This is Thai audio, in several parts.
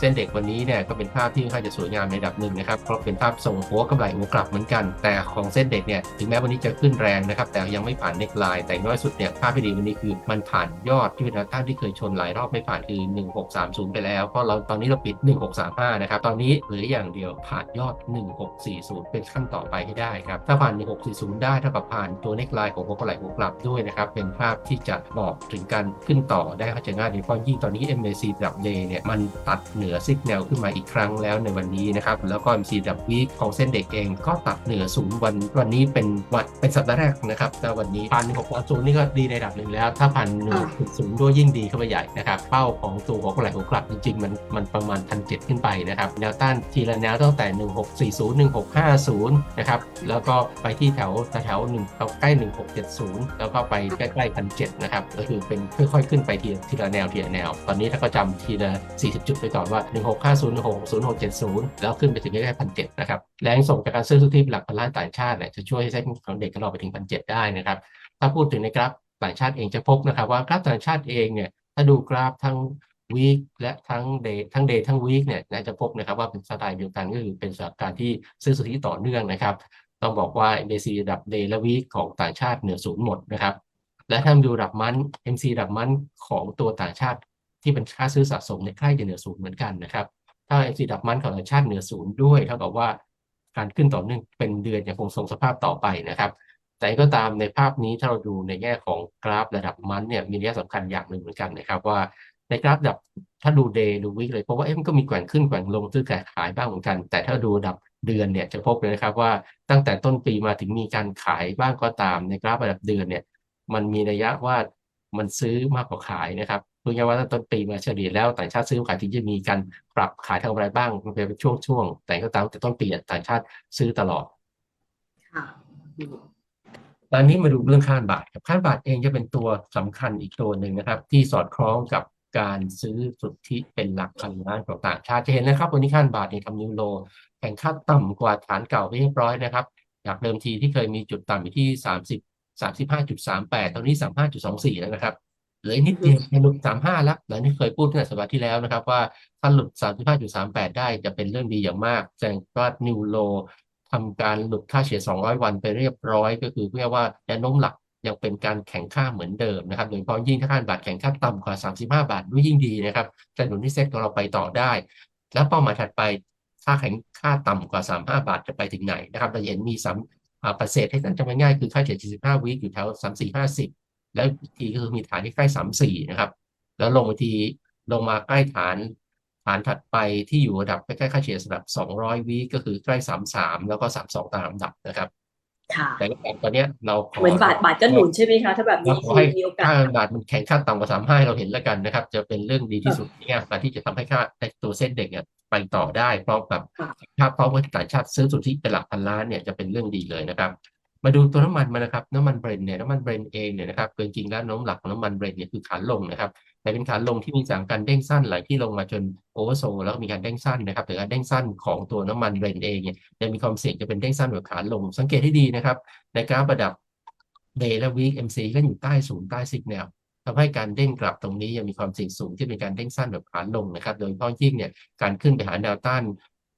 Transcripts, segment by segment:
เส้นเด็กวันนี้เนี่ยก็เป็นภาพที่ค่อนข้างจะสวยงามในระดับหนึ่งนะครับเพราะเป็นภาพส่งหัวกำไรหัวกลับเหมือนกัน แต่ของเส้นเด็กเนี่ยถึงแม้วันนี้จะขึ้นแรงนะครับแต่ยังไม่ผ่านเน็กไลน์แต่น้อยสุดเนี่ยภาพที่ดีวันนี้คือมันผ่านยอดที่เป็นแนวต้านที่เคยชนหลายรอบไม่ผ่านคือ 1630 ไปแล้วเพราะเราตอนนี้เราปิด 1635 นะครับตอนนี้เหลืออย่างเดียวผ่านยอด 1640 เป็นขั้นต่อไปให้ได้ครับถ้าผ่าน 1640 ได้เท่ากับผ่านตัวเน็กไลน์ของหัวกำไรหัวกลับด้วยนะครับเป็นภาพที่จะบอกถึงการขึ้นต่อได้เข้าใจง่ายโดยเฉพาะยิ่งตอนนี้ MAC ระดับ day เนี่ยมันตัดเหนืนือซิกแนลขึ้นมาอีกครั้งแล้วในวันนี้นะครับ แล้วก็ MC ดับวีของเส้นเด็กเองก็ตัดเหนือศูนย์วันวันนี้เป็นวันเป็นสัปดาห์แรกนะครับแต่วันนี้พันหกศูนย์นี่ก็ดีในระดับหนึ่งแล้ว ถ้าพันหนึ่งศูนย์ด้วยยิ่งดีเข้าไปใหญ่นะครับเป้าของตัวของกระไหลของกลับจริงๆ มันมันประมาณพันเขึ้นไปนะครับแนวต้านทีละแนวตั้งแต่ 1640 1650นะครับแล้วก็ไปที่แถวแถวหนึ่งใกล้ 1670 แล้วก็ไปใกล้ๆพันเนะครับก็คือเป็นค่อยๆขึ้นไปทีละแนวทีละแนว ตอนนี้ถ้าก็จำทีละ40 จุดไปก่อนว่า1650 1660 1670 แล้วขึ้นไปถึงใกล้ๆพันเนะครับ แรงส่งจากการซื้อสุทธิหลักพันล้านต่างชาติเนี่ยจะช่วยให้เส้นของเด็กของเราไปถึงพันเได้นะครับ ถ้าพูดถึงในกราฟต่างชาติเองจะพบนะครับ ว่ากราฟต่างชาติเองเนี่ยถ้าดูกราฟทั้งวีคและทั้งเดย์ทั้งเดย์ทั้งวีคเนี่ยนะจะพบนะครับว่าเป็นสไตล์เดียวกันก็คือเป็นสถานการณ์ที่ซื้อสุทธิต่อเนื่องนะครับ ต้องบอกว่า MAC ระดับเดย์และวีคของต่างชาติเหนือศูนย์หมดนะครับและถ้าดูระดับมัน MC ระดับมันของตัวต่างชาติ ที่เป็นค่าซื้อสะสมในใกล้จะเหนือศูนย์เหมือนกันนะครับ ถ้า MC ดับมันของชาติเหนือศูนย์ด้วยเท่ากับว่าการขึ้นต่อเนื่องเป็นเดือนยังคงทรงสภาพต่อไปนะครับ แต่ก็ตามในภาพนี้ถ้าเราดูในแง่ของกราฟระดับมันเนี่ยมีนัยสำคัญอย่างหนึ่งเหมือนกันนะครับว่าในกราฟดับถ้าดูเดย์ดูวิกเลยเพราะว่าเอ๊ะมันก็มีแกว่งขึ้นแกว่งลงซื้อขายบ้างเหมือนกัน แต่ถ้าดูดับเดือนเนี่ยจะพบเลยนะครับว่าตั้งแต่ต้นปีมาถึงมีการขายบ้างก็ตามในกราฟระดับเดือนเนี่ยมันมีนัยยะว่ามันซื้อมากกว่าขายนะครับ พูดง่ายว่าตั้งต้นปีมาเฉลี่ยแล้วต่างชาติซื้อขายถึงจะมีการปรับขายทางอะไรบ้างมันเป็นช่วงๆแต่ก็ตามแต่ต้นปีต่างชาติซื้อตลอดค่ะตอนนี้มาดูเรื่องค่าบาทครับค่าบาทเองจะเป็นตัวสำคัญอีกตัวหนึ่งนะครับ ที่สอดคล้องกับการซื้อสุทธิเป็นหลักพันล้านของต่างชาติจะเห็นนะครับวันนี้ค่าบาทเนี่ยทำนิวโลแข่งค่าต่ำกว่าฐานเก่าไปเรียบร้อยนะครับจากเดิมทีที่เคยมีจุดต่ำอยู่ที่ 30 35.38 ตอนนี้ 35.24 แล้วนะครับ เหลือนิดเดียวจะหลุด35แล้วหลังที่เคยพูดตั้งแต่สัปดาห์ที่แล้วนะครับ ว่าถ้าหลุด35.38ได้จะเป็นเรื่องดีอย่างมากแสดงว่านิวโลทำการหลุดค่าเฉลี่ย200วันไปเรียบร้อย ก็คือเรียกว่าแนวโน้มหลักยังเป็นการแข่งค่าเหมือนเดิมนะครับ โดยเฉพาะยิ่งถ้าค่าบาทแข่งค่าต่ำกว่า 35 บาทด้วยยิ่งดีนะครับจะหนุนที่เซ็ตของเราไปต่อได้ แล้วเป้าหมายถัดไปค่าแข่งค่าต่ำกว่า 35 บาทจะไปถึงไหนนะครับเราเห็นมีสามปฏิเสธให้ท่านจำง่ายๆคือค่าเฉลี่ย45วิอยู่แถว 34 50 แล้วอีกทีก็คือมีฐานที่ใกล้34นะครับ แล้วลงไปทีลงมาใกล้ฐานฐานถัดไปที่อยู่ระดับใกล้ๆค่าเฉลี่ยระดับ200วิก็คือใกล้33แล้วก็32ตามลำดับนะครับค่ะแต่ตอนนี้เราขอเหมือนบาทบาทก็หนุนใช่ไหมคะถ้าแบบเรานี้ขอให้มีโอกาสค่าบาทมันแข็งค่าต่ำกว่าสามห้าเราเห็นแล้วกันนะครับ จะเป็นเรื่องดีที่สุดเนี่ยการที่จะทำให้ค่าในตัวเส้นเด็กเนี่ยไปต่อได้เพราะแบบถ้าเพราะว่าต่างชาติซื้อสุทธิเป็นหลักพันล้านเนี่ยจะเป็นเรื่องดีเลยนะครับ มาดูตัวน้ำมันมานะครับน้ำมันเบรนเนี่ยน้ำมันเบรนเองเนี่ยนะครับจริงๆแล้วน้มหลักของน้ำมันเบรนเนี่ยคือขาลงนะครับแต่เป็นขาลงที่มีสามการเด้งสั้นไหลที่ลงมาจนโอเวอร์โซแล้วก็มีการเด้งสั้นนะครับแต่การเด้งสั้นของตัวน้ำมันเบรนเองเนี่ยยังมีความเสี่ยงจะเป็นเด้งสั้นแบบขาลง สังเกตให้ดีนะครับ ในกราฟระดับ Day และ Week MC ก็อยู่ใต้ศูนย์ใต้สิกแนวทำให้การเด้งกลับตรงนี้ยังมีความเสี่ยงสูงที่เป็นการเด้งสั้นแบบขาลงนะครับ โดยเฉพาะยิ่งเนี่ยการขึ้นไปหาแนวต้าน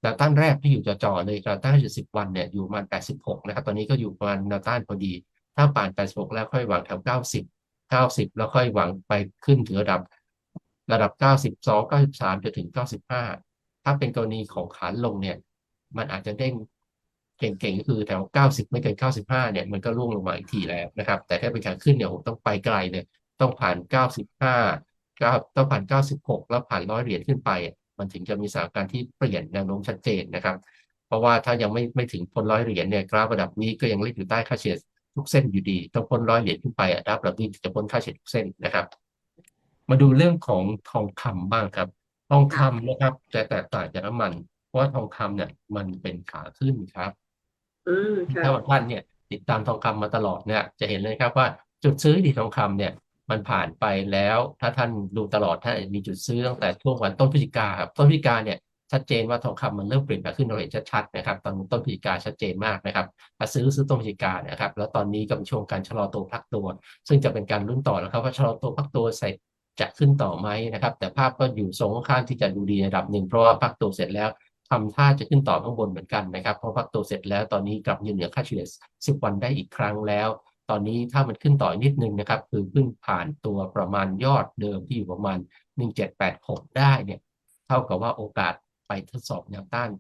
แนวต้านแรกที่อยู่จ่อๆเลยแนวต้านจุดสิบวันเนี่ยอยู่ประมาณ 86 นะครับ ตอนนี้ก็อยู่ประมาณแนวต้านพอดี ถ้าผ่าน 86 แล้วค่อยหวังแถว 90 90 แล้วค่อยหวังไปขึ้นถึงระดับ ระดับ 92 93จนถึง 95 ถ้าเป็นกรณีของขาลงเนี่ย มันอาจจะเด้งเก่งๆก็คือแถว 90 ไม่เกิน 95 เนี่ยมันก็ร่วงลงมาอีกทีแล้วนะครับ แต่ถ้าเป็นการขึ้นเนี่ยผมต้องไปไกลเนี่ยต้องผ่าน 95 9ต้องผ่าน 96 แล้วผ่านร้อยเหรียญขึ้นไป มันถึงจะมีสถานการณ์ที่เปลี่ยนแนวโน้มชัดเจนนะครับ เพราะว่าถ้ายังไม่ไม่ถึงพ้นร้อยเหรียญเนี่ยกราฟระดับนี้ก็ยังเล่นอยู่ใต้ค่าเฉลี่ยทุกเส้นอยู่ดี ต้องพ้นร้อยเหรียญขึ้นไปอะกราฟระดับนี้ถึงจะพ้นค่าเฉลี่ยทุกเส้นนะครับ มาดูเรื่องของทองคำบ้างครับ ทองคำนะครับจะแตกต่างจากน้ำมัน เพราะว่าทองคำเนี่ยมันเป็นขาขึ้นครับอืมค่ะถ้าบางท่านเนี่ยติดตามทองคำมาตลอดเนี่ยจะเห็นเลยครับว่าจุดซื้อที่ทองคำเนี่ย มันผ่านไปแล้ว ถ้าท่านดูตลอดท่านมีจุดซื้อตั้งแต่ช่วงวันต้นพฤศจิกาครับต้นพฤศจิกาเนี่ยชัดเจนว่าทองคำมันเริ่มเปลี่ยนแปลงขึ้นเราเห็นชัดๆนะครับตอนต้นพฤศจิกาชัดเจนมากนะครับถ้าซื้อซื้อต้นพฤศจิกานะครับ แล้วตอนนี้ก็เป็นช่วงการชะลอตัวพักตัว ซึ่งจะเป็นการลุ้นต่อนะครับว่าชะลอตัวพักตัวเสร็จจะขึ้นต่อไหมนะครับ แต่ภาพก็อยู่ทรงข้างที่จะดูดีในระดับหนึ่งเพราะว่าพักตัวเสร็จแล้วทำท่าจะขึ้นต่อข้างบนเหมือนกันนะครับเพราะพักตัวเสร็จแล้วตอนนี้กลับยืนเหนือค่าเฉลี่ย10 วันได้อีกครั้งแล้ว ตอนนี้ถ้ามันขึ้นต่ออีกนิดนึงนะครับ คือเพิ่งผ่านตัวประมาณยอดเดิมที่อยู่ประมาณ 1786 ได้เนี่ยเท่ากับว่าโอกาสไปทดสอบแนวต้าน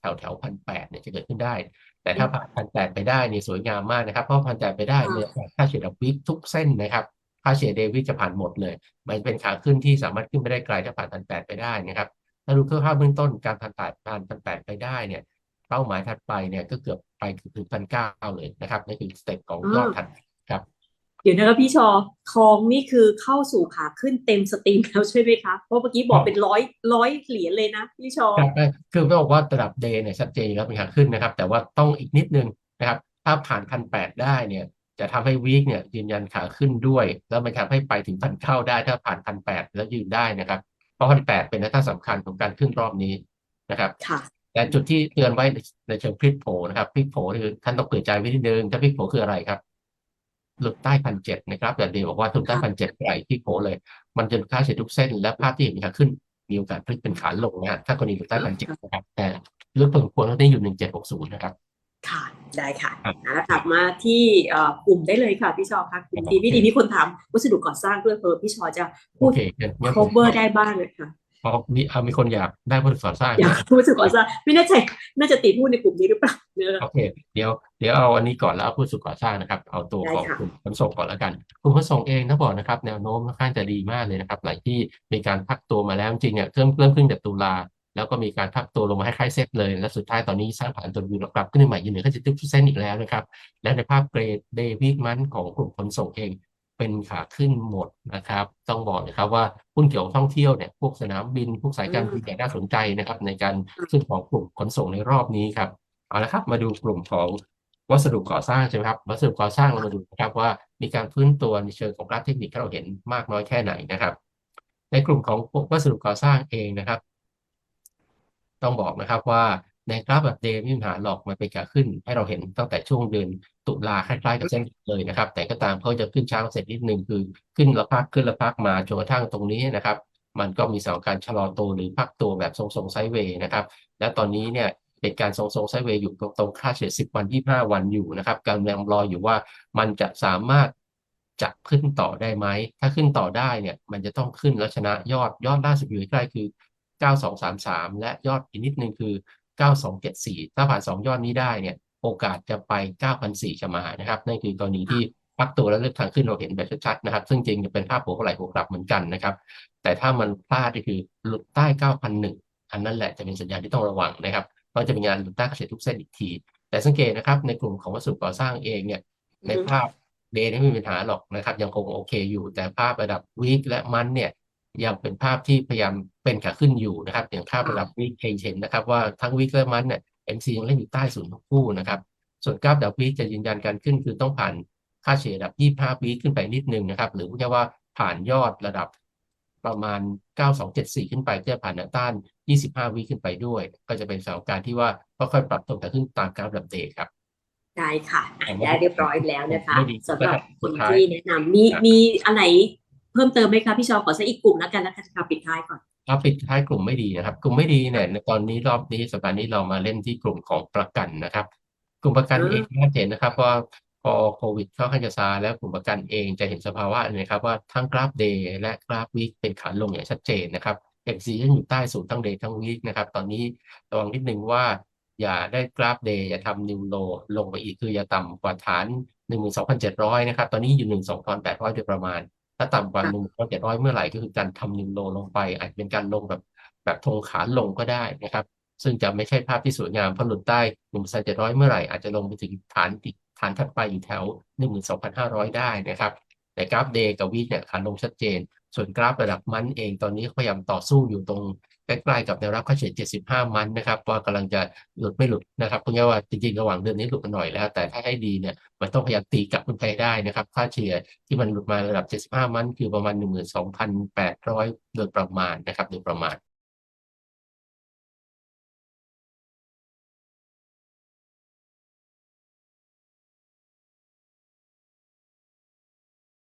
แถวแถวพันแปดเนี่ยจะเกิดขึ้นได้ แต่ถ้าผ่านพันแปดไปได้เนี่ยสวยงามมากนะครับ เพราะพันแปดไปได้เนี่ยค่าเฉลี่ยดับวิกทุกเส้นนะครับค่าเฉลี่ยเดวิดจะผ่านหมดเลย มันเป็นขาขึ้นที่สามารถขึ้นไปได้ไกลถ้าผ่านพันแปดไปได้นะครับถ้าดูคร่าวๆเบื้องต้นการผ่านแปดผ่านพันแปดไปได้เนี่ย เป้าหมายถัดไปเนี่ยก็เกือบ ไปถึงพันเก้าเลยนะครับนั่นคือสเต็ปของยอดถัดครับ เดี๋ยวนะครับพี่ชอทองนี่คือเข้าสู่ขาขึ้นเต็มสตรีมแล้วใช่ไหมคะเพราะเมื่อกี้บอกเป็นร้อยร้อยเหรียญเลยนะพี่ชอครับไม่คือไม่บอกว่าระดับเดย์เนี่ยชัดเจนแล้วเป็นขาขึ้นนะครับ แต่ว่าต้องอีกนิดนึงนะครับ ถ้าผ่านพันแปดได้เนี่ยจะทำให้วีคเนี่ยยืนยันขาขึ้นด้วย แล้วมันทำให้ไปถึงพันเข้าได้ถ้าผ่านพันแปดแล้วยืนได้นะครับ เพราะพันแปดเป็นแนวต้านสำคัญของการขึ้นรอบนี้นะครับ ค่ะแต่จุดที่เตือนไว้ในในเชิงพลิกโผนะครับพลิกโผคือท่านต้องเปิดใจไว้นิดนึงถ้าพลิกโผคืออะไรครับ หลุดใต้พันเจ็ดนะครับแต่เดียวบอกว่าหลุดใต้พันเจ็ดไหลพลิกโผเลย มันจะค่าเฉลี่ยทุกเส้น และภาพที่เห็นขาขึ้นมีโอกาสพลิกเป็นขาลงนะฮะถ้ากรณีหลุดใต้พันเจ็ดนะครับแต่ลึกพอสมควรตอนนี้อยู่หนึ่งเจ็ดหกศูนย์นะครับ ค่ะได้ค่ะครับเอาละกลับมาที่เอ่อกลุ่มได้เลยค่ะพี่ชอค่ะกลุ่มดีไม่ดีมีคนถามวัสดุก่อสร้างเพื่อเพิ่มพี่ชอจะพูโอดเคงั้นงั้นผม cover ได้บ้างเลยค่ะ พอมีเอามีคนอยากได้ผู้ก่อสร้างอยากพูดวัสดุก่อสร้างไม่แน่ใจน่าจะติดพูดในกลุ่มนี้หรือเปล่าเนอะโอเค เดี๋ยวเดี๋ยวเอาอันนี้ก่อนแล้วเอาผู้สุก่อสร้างนะครับ เอาตัวได้ของค่ะกลุ่มขนส่งก่อนแล้วกันกลุ่มขนส่งเองถ้าบอกนะครับ แนวโน้มค่อนข้างจะดีมากเลยนะครับ หลายที่มีการพักตัวมาแล้วจริงๆเนี่ยเริ่มเริ่มขึ้นจากตุลาแล้วก็มีการพักตัวลงมาให้คล้ายๆเซตเลย และสุดท้ายตอนนี้สร้างฐานตัววิวกลับขึ้นมาใหม่ยืนเหนือค่าเฉลี่ยทุกเส้นอีกแล้วนะครับ และในภาพเกรดเดวิดมันของกลุ่มขนส่งเอง เป็นขาขึ้นหมดนะครับ ต้องบอกนะครับว่าหุ้นเกี่ยวกับท่องเที่ยวเนี่ยพวกสนามบิน พวกสายการบินเนี่ยน่าสนใจนะครับ ในการขึ้นของกลุ่มขนส่งในรอบนี้ครับเอาละครับ มาดูกลุ่มของวัสดุก่อสร้างใช่ไหมครับวัสดุก่อสร้างเรามาดูนะครับว่ามีการฟื้นตัวในเชิงของกราฟเทคนิคที่เราเห็นมากน้อยแค่ไหนนะครับ ในกลุ่มของวัสดุก่อสร้างเองนะครับ ต้องบอกนะครับว่า ในกราฟแบบเดย์ไม่มีปัญหาหรอกมันเป็นขาขึ้น ให้เราเห็นตั้งแต่ช่วงเดือนตุลาคล้ายๆกับเส้นเลยนะครับ แต่ก็ตามเขาจะขึ้นช้าเสร็จนิดนึงคือขึ้นแล้วพักขึ้นแล้วพักมาจนกระทั่งตรงนี้นะครับ มันก็มีสถานการณ์ชะลอตัวหรือพักตัวแบบทรงๆไซเวย์นะครับ และตอนนี้เนี่ยเป็นการทรงๆไซเวย์อยู่ตรงตรงค่าเฉลี่ย10 วัน 25 วันอยู่นะครับกำลังรออยู่ว่ามันจะสามารถจะขึ้นต่อได้ไหม ถ้าขึ้นต่อได้เนี่ยมันจะต้องขึ้นแล้วชนะยอดยอดล่าสุดอยู่ใกล้คือ 9233 และยอดอีกนิดนึงคือ 9274 ถ้าผ่าน 2 ยอดนี้ได้เนี่ยโอกาสจะไป9,400จะมานะครับนั่นคือกรณีที่พักตัวแล้วเลือกทางขึ้นเราเห็นแบบชัดๆนะครับ ซึ่งจริงจะเป็นภาพหัวไหล่หัวกลับเหมือนกันนะครับ แต่ถ้ามันพลาดก็คือหลุดใต้ 9,001 อันนั้นแหละจะเป็นสัญญาณที่ต้องระวังนะครับเพราะจะเป็นงานหลุดใต้กระแสทุกเส้นอีกที แต่สังเกตนะครับ ในกลุ่มของวัสดุก่อสร้างเองเนี่ยในภาพเดย์ไม่มีปัญหาหรอกนะครับ ยังคงโอเคอยู่แต่ภาพระดับวีคและมันเนี่ย ยังเป็นภาพที่พยายามเป็นขาขึ้นอยู่นะครับ อย่างภาพระดับวีคเห็นนะครับ ว่าทั้งวีคและมันเนี่ย MC ยังเล่นอยู่ใต้ศูนย์ทั้งคู่นะครับ ส่วนกราฟดับวีคจะยืนยันการขึ้นคือต้องผ่านค่าเฉลี่ยระดับ 25วีคขึ้นไปนิดนึงนะครับ หรือพูดง่ายๆว่าผ่านยอดระดับประมาณ 9274 ขึ้นไปจะผ่านแนวต้าน 25วีคขึ้นไปด้วย ก็จะเป็นสถานการณ์ที่ว่าค่อยๆปรับตัวขึ้นตามกราฟดับเดย์ครับได้ค่ะอะอันนี้ได้เรียบร้อยแล้วนะคะไม่ดีสำหรับสุคุดณท้ายที่แนะนำมีครับมีอะไร เพิ่มเติมไหมคะพี่ชอขอสักอีกกลุ่มแล้วกันแล้วกันค่ะปิดท้ายก่อนครับปิดท้ายกลุ่มไม่ดีนะครับ กลุ่มไม่ดีเนี่ยในตอนนี้รอบนี้สัปดาห์นี้เรามาเล่นที่กลุ่มของประกันนะครับ กลุ่มประกันอืมเองชัดเจนนะครับว่าพอโควิดเข้าขั้นจะซาแล้วกลุ่มประกันเองจะเห็นสภาวะนะครับว่าทั้งกราฟเดย์และกราฟวีคเป็นขาลงอย่างชัดเจนนะครับเอ็กซียังอยู่ใต้ศูนย์ทั้งเดย์ทั้งวีคนะครับ ตอนนี้ระวังนิดนึงว่าอย่าได้กราฟเดย์อย่าทำนิวโลลงไปอีกคืออย่าต่ำกว่าฐาน 12,700 นะครับ ตอนนี้อยู่ 12,800โดยประมาณถ้าต่ำกว่าหนึ่งร้อยเมื่อไหร่ก็คือการทำนิวโลลงไป อาจจะเป็นการลงแบบแบบธงขาลงก็ได้นะครับ ซึ่งจะไม่ใช่ภาพที่สวยงามพราะหลุดใต้1,700เมื่อไหร่อาจจะลงไปถึงฐานติดฐานถัดไปอยู่แถวหนึ่งหนึ่งสองพันห้าร้อยได้นะครับแต่กราฟเดย์กับวีคเนี่ยขาลงชัดเจน ส่วนกราฟระดับมันเองตอนนี้พยายามต่อสู้อยู่ตรง ใกล้ๆกับแนวรับค่าเฉลี่ย75 มันนะครับว่ากำลังจะหลุดไม่หลุดนะครับเพราะงั้ว่าจริงๆระหว่างเดือนนี้หลุดมาหน่อยแล้ว แต่ถ้าให้ดีเนี่ยมันต้องพยายามตีกลับขึ้นไปได้นะครับค่าเฉลี่ยที่มันหลุดมาระดับ 75 มันคือประมาณ 12,800 โดยประมาณนะครับโดยประมาณ